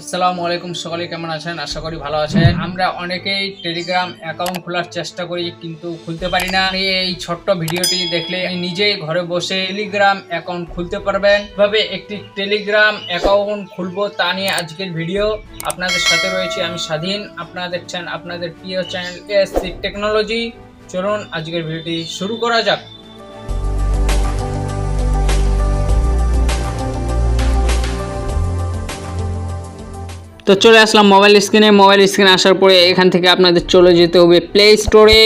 আসসালামু আলাইকুম সকলে, কেমন আছেন? আশা করি ভালো আছেন। আমরা অনেকেই টেলিগ্রাম অ্যাকাউন্ট খোলার চেষ্টা করি, কিন্তু খুলতে পারি না। এই ছোট্ট ভিডিওটি দেখলে নিজেই ঘরে বসে টেলিগ্রাম অ্যাকাউন্ট খুলতে পারবেন। কীভাবে একটি টেলিগ্রাম অ্যাকাউন্ট খুলবো তা নিয়ে আজকের ভিডিও আপনাদের সাথে রয়েছে আমি স্বাধীন। আপনারা দেখছেন আপনাদের প্রিয় চ্যানেল এসসি টেকনোলজি চলুন আজকের ভিডিওটি শুরু করা যাক। তো চলে আসলাম মোবাইল স্ক্রিনে মোবাইল স্ক্রিনে আসার পরে এখান থেকে আপনাদের চলে যেতে হবে প্লে স্টোরে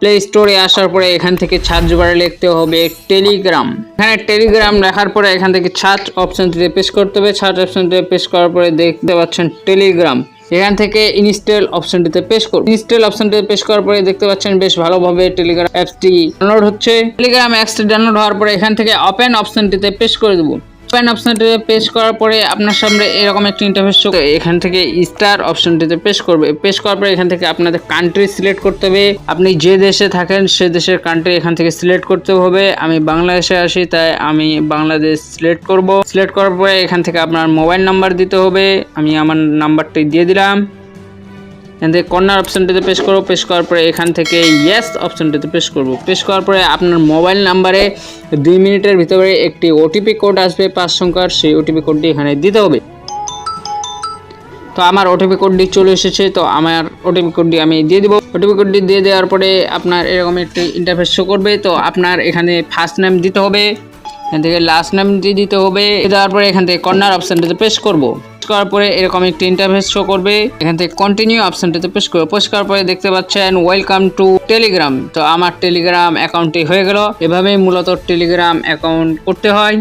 প্লে স্টোরে আসার পরে এখান থেকে সার্চ বারে লিখতে হবে টেলিগ্রাম এখানে টেলিগ্রাম লেখার পরে এখান থেকে সার্চ অপশনটিতে পেশ করতে হবে। সার্চ অপশনটিতে পেশ করার পরে দেখতে পাচ্ছেন টেলিগ্রাম এখান থেকে ইনস্টল অপশনটিতে পেশ করুন। ইনস্টল অপশনটিতে পেশ করার পরে দেখতে পাচ্ছেন বেশ ভালোভাবে টেলিগ্রাম অ্যাপসটি ডাউনলোড হচ্ছে। টেলিগ্রাম অ্যাপসটি ডাউনলোড হওয়ার পরে এখান থেকে ওপেন অপশনটিতে পেশ করে দেবো। ওপেন অপশনটিতে পেশ করার পরে আপনার সামনে এরকম একটা ইন্টারফেস এখান থেকে স্টার অপশনটিতে পেশ করবে। পেশ করার পরে এখান থেকে আপনাদের কান্ট্রি সিলেক্ট করতে হবে। আপনি যে দেশে থাকেন, সে দেশের কান্ট্রি এখান থেকে সিলেক্ট করতে হবে। আমি বাংলাদেশে আসি তাই আমি বাংলাদেশ সিলেক্ট করব। সিলেক্ট করার পরে এখান থেকে আপনার মোবাইল নাম্বার দিতে হবে। আমি আমার নাম্বারটি দিয়ে দিলাম। এখান থেকে কর্নার অপশনটিতে পেশ করব। পেশ করার পরে এখান থেকে ইয়েস অপশনটিতে পেশ করব। পেশ করার পরে আপনার মোবাইল নাম্বারে দুই মিনিটের ভিতরে একটি ওটিপি কোড আসবে পাঁচ সংখ্যার। সেই ওটিপি কোডটি এখানে দিতে হবে। তো আমার ওটিপি কোডটি চলে এসেছে। তো আমার ওটিপি কোডটি আমি দিয়ে দিব। ওটিপি কোডটি দিয়ে দেওয়ার পরে আপনার এরকম একটি ইন্টারফেস শো করবে। তো আপনার এখানে ফার্স্ট নেম দিতে হবে। এখান থেকে লাস্ট নামটি দিতে হবে। দেওয়ার পরে এখান থেকে কর্নার অপশনটাতে পেশ করব। করার পরে এরকম একটি ইন্টারফেস শো করবে। এখান থেকে কন্টিনিউ অপশনটাতে পেশ করব। পেশ করার পরে দেখতে পাচ্ছেন ওয়েলকাম টু টেলিগ্রাম তো আমার টেলিগ্রাম অ্যাকাউন্টটি হয়ে গেল। এভাবেই মূলত টেলিগ্রাম অ্যাকাউন্ট করতে হয়।